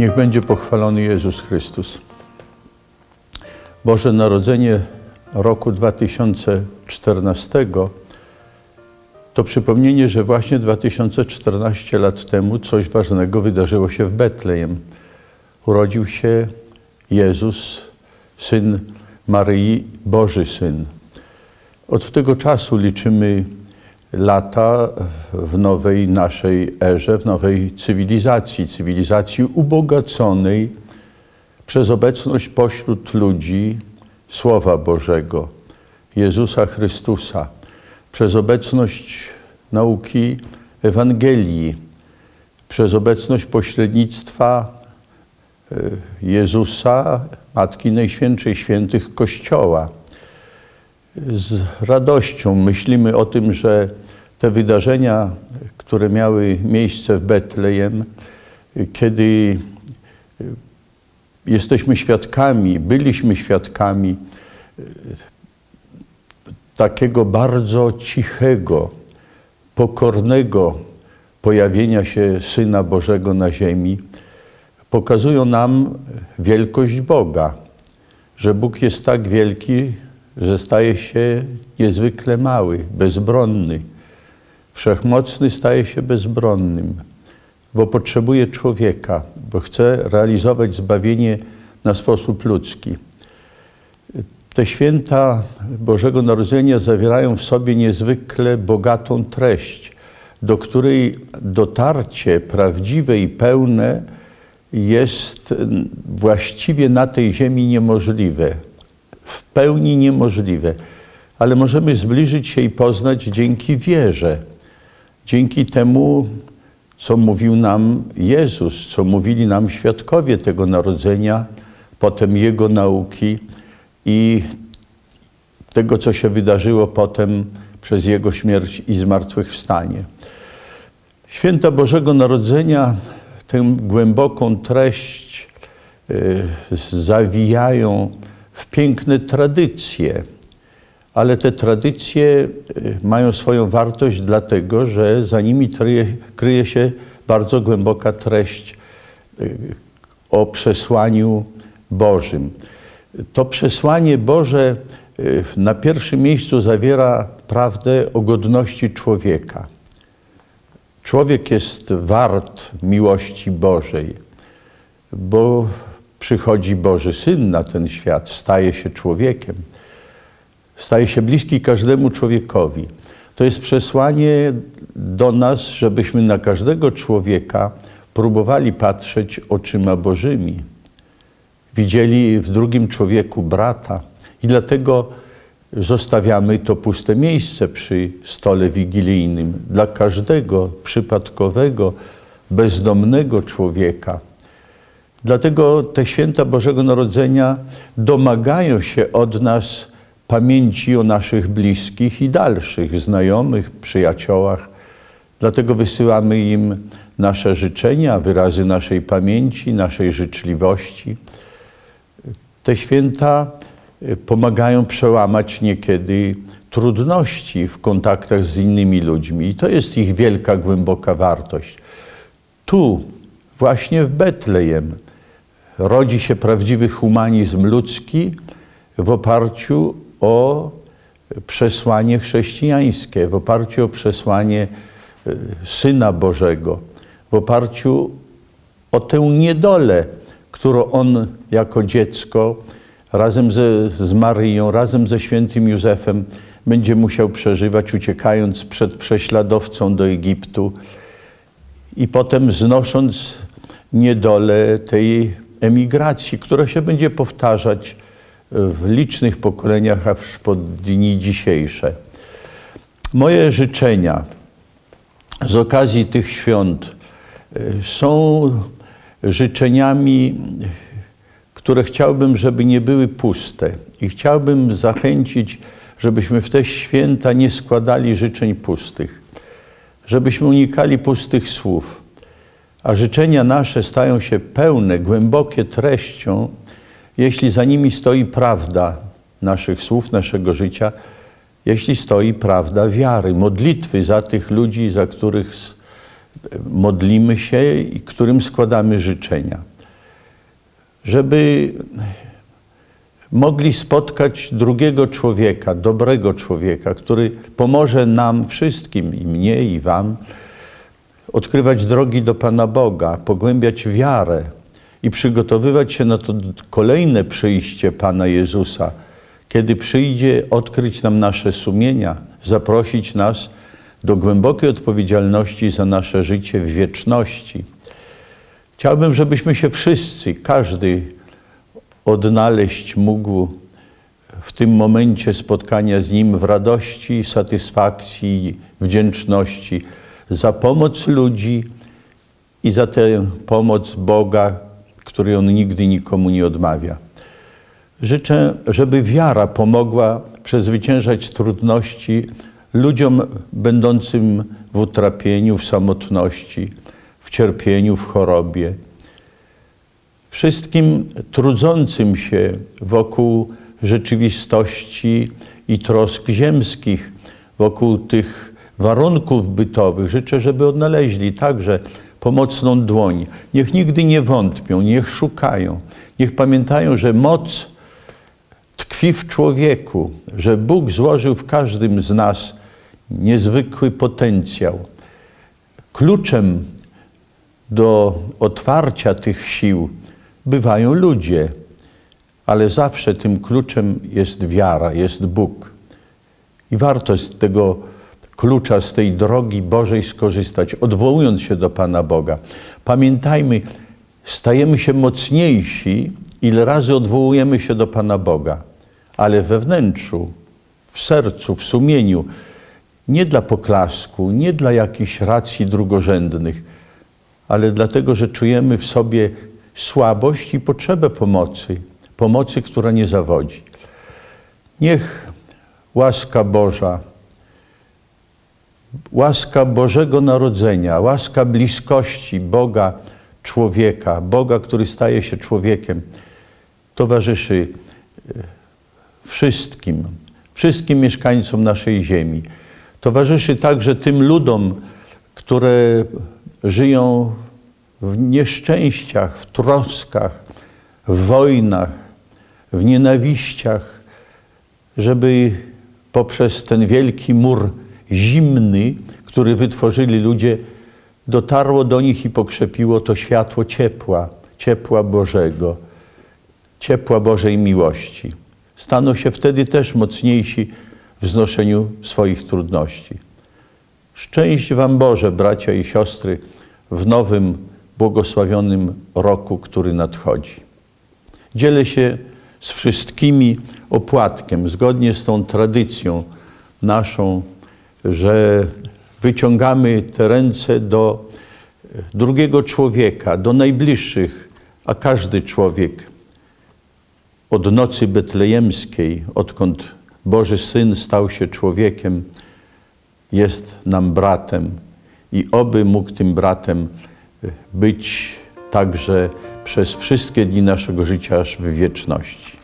Niech będzie pochwalony Jezus Chrystus. Boże Narodzenie roku 2014 to przypomnienie, że właśnie 2014 lat temu coś ważnego wydarzyło się w Betlejem. Urodził się Jezus, syn Maryi, Boży Syn. Od tego czasu liczymy lata w nowej naszej erze, w nowej cywilizacji, cywilizacji ubogaconej przez obecność pośród ludzi Słowa Bożego, Jezusa Chrystusa, przez obecność nauki Ewangelii, przez obecność pośrednictwa e, Jezusa, Matki Najświętszej Świętych Kościoła. Z radością myślimy o tym, że te wydarzenia, które miały miejsce w Betlejem, kiedy jesteśmy świadkami, byliśmy świadkami takiego bardzo cichego, pokornego pojawienia się Syna Bożego na ziemi, pokazują nam wielkość Boga, że Bóg jest tak wielki, że staje się niezwykle mały, bezbronny. Wszechmocny staje się bezbronnym, bo potrzebuje człowieka, bo chce realizować zbawienie na sposób ludzki. Te święta Bożego Narodzenia zawierają w sobie niezwykle bogatą treść, do której dotarcie prawdziwe i pełne jest właściwie na tej ziemi niemożliwe, w pełni niemożliwe, ale możemy zbliżyć się i poznać dzięki wierze, dzięki temu, co mówił nam Jezus, co mówili nam świadkowie tego narodzenia, potem Jego nauki i tego, co się wydarzyło potem przez Jego śmierć i zmartwychwstanie. Święta Bożego Narodzenia tę głęboką treść y, zawijają w piękne tradycje, ale te tradycje y, mają swoją wartość dlatego, że za nimi kryje, się bardzo głęboka treść y, o przesłaniu Bożym. To przesłanie Boże y, na pierwszym miejscu zawiera prawdę o godności człowieka. Człowiek jest wart miłości Bożej, bo przychodzi Boży Syn na ten świat, staje się człowiekiem, staje się bliski każdemu człowiekowi. To jest przesłanie do nas, żebyśmy na każdego człowieka próbowali patrzeć oczyma Bożymi. Widzieli w drugim człowieku brata i dlatego zostawiamy to puste miejsce przy stole wigilijnym dla każdego przypadkowego, bezdomnego człowieka. Dlatego te święta Bożego Narodzenia domagają się od nas pamięci o naszych bliskich i dalszych znajomych, przyjaciołach. Dlatego wysyłamy im nasze życzenia, wyrazy naszej pamięci, naszej życzliwości. Te święta pomagają przełamać niekiedy trudności w kontaktach z innymi ludźmi. I to jest ich wielka, głęboka wartość. Tu, właśnie w Betlejem, rodzi się prawdziwy humanizm ludzki w oparciu o przesłanie chrześcijańskie, w oparciu o przesłanie e, Syna Bożego, w oparciu o tę niedolę, którą on jako dziecko razem ze, z Maryją, razem ze świętym Józefem będzie musiał przeżywać, uciekając przed prześladowcą do Egiptu i potem znosząc niedolę tej emigracji, która się będzie powtarzać w licznych pokoleniach aż po dni dzisiejsze. Moje życzenia z okazji tych świąt y, są życzeniami które chciałbym, żeby nie były puste. I chciałbym zachęcić, żebyśmy w te święta nie składali życzeń pustych, żebyśmy unikali pustych słów, a życzenia nasze stają się pełne, głębokie treścią, jeśli za nimi stoi prawda naszych słów, naszego życia, jeśli stoi prawda wiary, modlitwy za tych ludzi, za których modlimy się i którym składamy życzenia. żeby mogli spotkać drugiego człowieka, dobrego człowieka, który pomoże nam wszystkim, i mnie, i Wam, odkrywać drogi do Pana Boga, pogłębiać wiarę i przygotowywać się na to kolejne przyjście Pana Jezusa, kiedy przyjdzie odkryć nam nasze sumienia, zaprosić nas do głębokiej odpowiedzialności za nasze życie w wieczności. Chciałbym, żebyśmy się wszyscy, każdy odnaleźć mógł w tym momencie spotkania z Nim w radości, satysfakcji, wdzięczności za pomoc ludzi i za tę pomoc Boga, której On nigdy nikomu nie odmawia. Życzę, żeby wiara pomogła przezwyciężać trudności ludziom będącym w utrapieniu, w samotności, w cierpieniu, w chorobie. Wszystkim trudzącym się wokół rzeczywistości i trosk ziemskich, wokół tych warunków bytowych, życzę, żeby odnaleźli także pomocną dłoń. Niech nigdy nie wątpią, niech szukają, niech pamiętają, że moc tkwi w człowieku, że Bóg złożył w każdym z nas niezwykły potencjał. Kluczem do otwarcia tych sił bywają ludzie, ale zawsze tym kluczem jest wiara, jest Bóg. I warto z tego klucza, z tej drogi Bożej skorzystać, odwołując się do Pana Boga. Pamiętajmy, stajemy się mocniejsi, ile razy odwołujemy się do Pana Boga, ale we wnętrzu, w sercu, w sumieniu, nie dla poklasku, nie dla jakichś racji drugorzędnych, ale dlatego, że czujemy w sobie słabość i potrzebę pomocy, pomocy, która nie zawodzi. Niech łaska Boża, łaska Bożego Narodzenia, łaska bliskości Boga, człowieka, Boga, który staje się człowiekiem, towarzyszy e, wszystkim, wszystkim mieszkańcom naszej ziemi. Towarzyszy także tym ludom, które żyją w nieszczęściach, w troskach, w wojnach, w nienawiściach, żeby poprzez ten wielki mur zimny, który wytworzyli ludzie, dotarło do nich i pokrzepiło to światło ciepła, ciepła Bożego, ciepła Bożej miłości. Staną się wtedy też mocniejsi w znoszeniu swoich trudności. Szczęść Wam Boże, bracia i siostry, w nowym, błogosławionym roku, który nadchodzi. Dzielę się z wszystkimi opłatkiem, zgodnie z tą tradycją naszą, że wyciągamy te ręce do drugiego człowieka, do najbliższych, a każdy człowiek od nocy betlejemskiej, odkąd Boży Syn stał się człowiekiem, jest nam bratem i oby mógł tym bratem być także przez wszystkie dni naszego życia aż w wieczności.